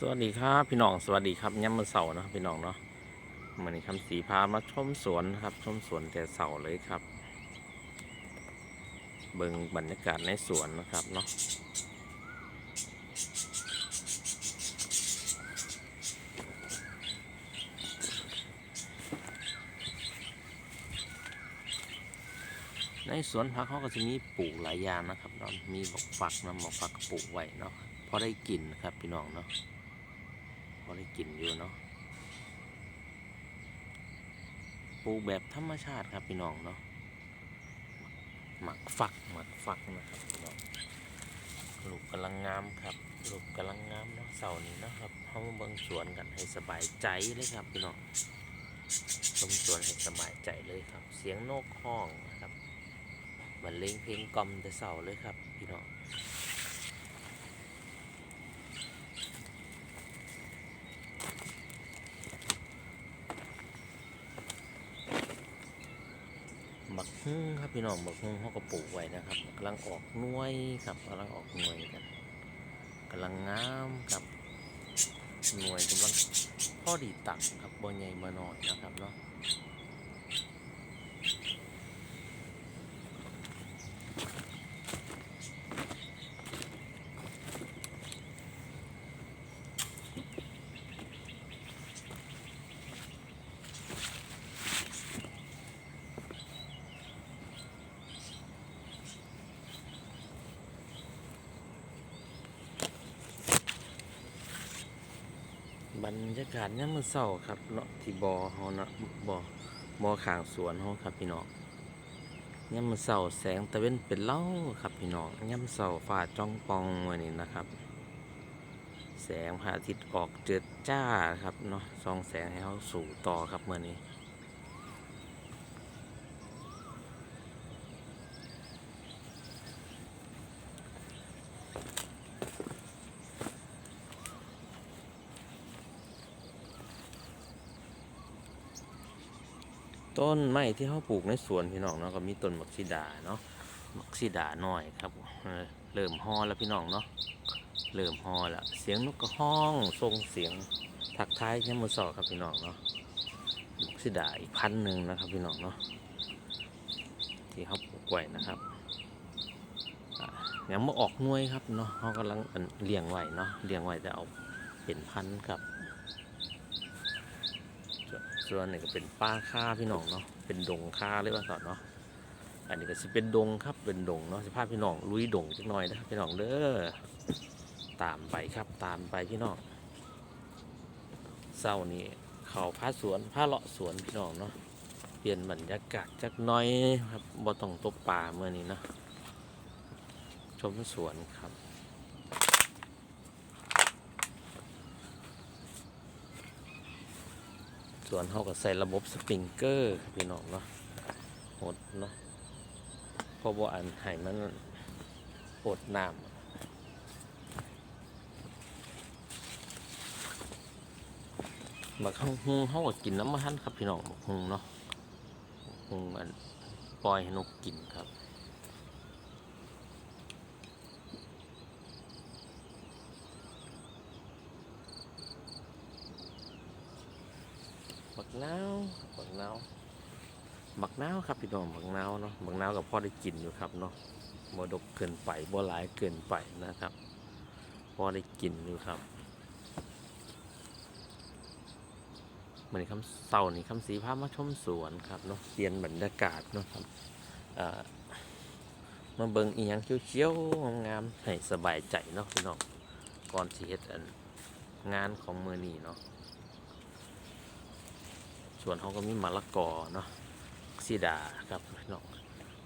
สวัสดีครับพี่น้องสวัสดีครับย่ำมือเสาร์นะพี่น้องเนาะมันนี้คำสีพามาชมสวนนะครับ ชมสวนแต่เสาเลยครับ เบิ่งบรรยากาศในสวนนะครับเนาะในสวนพักเขาก็จะมีปลูกหลายอย่างนะครับเนาะมีบอกฝักนะบอกฝักปลูกไว้เนาะพอได้กินนะครับพี่น้องเนาะ พอได้กินอยู่เนาะปลูกแบบธรรมชาติครับพี่น้องเนาะหมักฝักหมักฝักนะครับพี่น้องลูกกำลังงามครับลูกกำลังงามเนาะเสาร์นี้นะครับเขามาเบิ่งสวนกันให้สบายใจเลยครับพี่น้องชมสวนให้สบายใจเลยครับ เสียงนกห้องนะครับบรรเลงเพลงกล่อมแต่เสาร์เลยครับพี่น้อง ฮึ่งครับพี่น้องบักฮึ่งเขาก็ปลูกไว้นะครับกำลังออกหน่วยครับกำลังออกหน่วยกันกำลังงามครับหน่วยกำลังพ่อดีตักครับบนใหญ่มาหน่อยนะครับเนาะ บรรยากาศยามมื้อเช้าครับเนาะที่บ่อเฮาเนาะบ่อบ่อขางสวนเฮาครับพี่น้องยามมื้อเช้าแสงตะเวนเป็นเล่าครับพี่น้องยามมื้อเช้าฟ้าจ้องปองมื้อนี้นะครับ แสงพระอาทิตย์ออกเจิดจ้าครับเนาะส่องแสงให้เฮาสู่ต่อครับมื้อนี้ ต้นไม้ที่เขาปลูกในสวนพี่น้องเนาะก็มีต้นมักซิดาเนาะมักซิดาหน้อยครับเริ่มฮอแล้วพี่น้องเนาะเริ่มฮอแล้วเสียงนกกระห้องส่งเสียงทักทายแค่มือสอครับพี่น้องเนาะมักซิดาอีกพันหนึ่งนะครับพี่น้องเนาะที่เขาปลูกไว้นะครับอะยังไม่ออกน่วยครับเนาะเขากำลังเลี้ยงไว้เนาะเลี้ยงไว้จะเอาเป็นพันครับ ส่วนนี้ก็เป็นป้าค่าพี่น้องเนาะ เป็นดงค่าเลยกว่าก่อนเนาะ อันนี้ก็สิเป็นดงครับ เป็นดงเนาะสภาพพี่น้องลุยดงจักหน่อยนะครับพี่น้องเด้อ ตามไปครับตามไปพี่น้องเศร้านี้เขาพาสวนพาเลาะสวนพี่น้องเนาะ เปลี่ยนบรรยากาศจักน้อยครับบ่ต้องตกป่าเมื่อนี้เนาะ ชมสวนครับ ส่วนเขาก็ใส่ระบบสปริงเกอร์พี่น้องเนาะหดเนาะเพราะว่าอันให้มันอดน้ำบักฮุงเขาก็กินน้ำมันครับพี่น้องบักฮุงเนาะฮุงอันปล่อยให้นกกินครับ บัก นาวบักนาวบักนาวครับพี่น้องบักนาวเนาะบักนาวกับพ่อได้กินอยู่ครับเนาะบ่ดกเกินไปบ่หลายเกินไปนะครับพ่อได้กินอยู่ครับเหมือนคำเต่านี่คำสีพามาชมสวนครับเนาะเปลี่ยนบรรยากาศเนาะครับมาเบิ่งอีหยังเขียวๆงามๆให้สบายใจเนาะพี่น้องก่อนสิเฮ็ดอันงานของมือนี้เนาะ วนเขาก็มีมะละกอเนาะซีดาครับพี่น้อง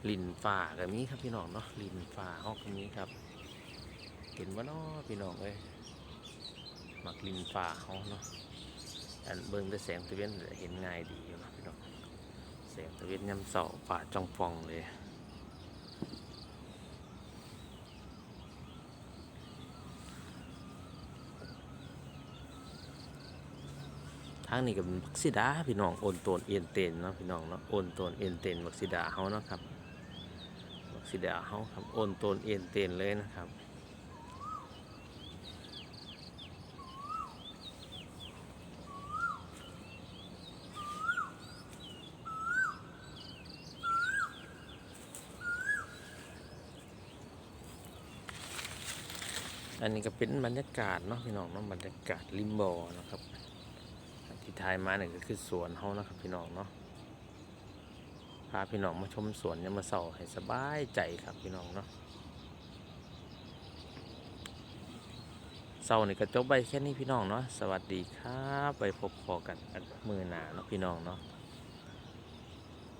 ลินฟ้าก็มีครับพี่น้องเนาะลินฟ้าเขาก็มีครับ เห็นว่านาะพี่น้องเอ้ยหมักลินฟ้าเขาเนาะอันเบิ้งด้วยแสงตะเวนเห็นง่ายดีอยู่นะพี่น้องแสงตะเวนย้ำเสาป่าจ้องฟองเลย ทางนี้ก็เป็นบักซิดาพี่น้องโอนโตนเอ็นเตนเนาะพี่น้องเนาะโอนโตนเอ็นเตนบักซิดาเฮาเนาะครับบักซิดาเฮาครับโอนโตนเอ็นเตนเลยนะครับอันนี้ก็เป็นบรรยากาศเนาะพี่น้องเนาะบรรยากาศริมบ่อนะครับ ที่ทายมาเนี่ยก็คือสวนเฮานะครับพี่น้องเนาะพาพี่น้องมาชมสวนยามมาเสาให้สบายใจครับพี่น้องเนาะเสาเนี่ก็จบไปแค่นี้พี่น้องเนาะสวัสดีครับไปพบพอกันอันมือหนาเนาะพี่น้องเนาะ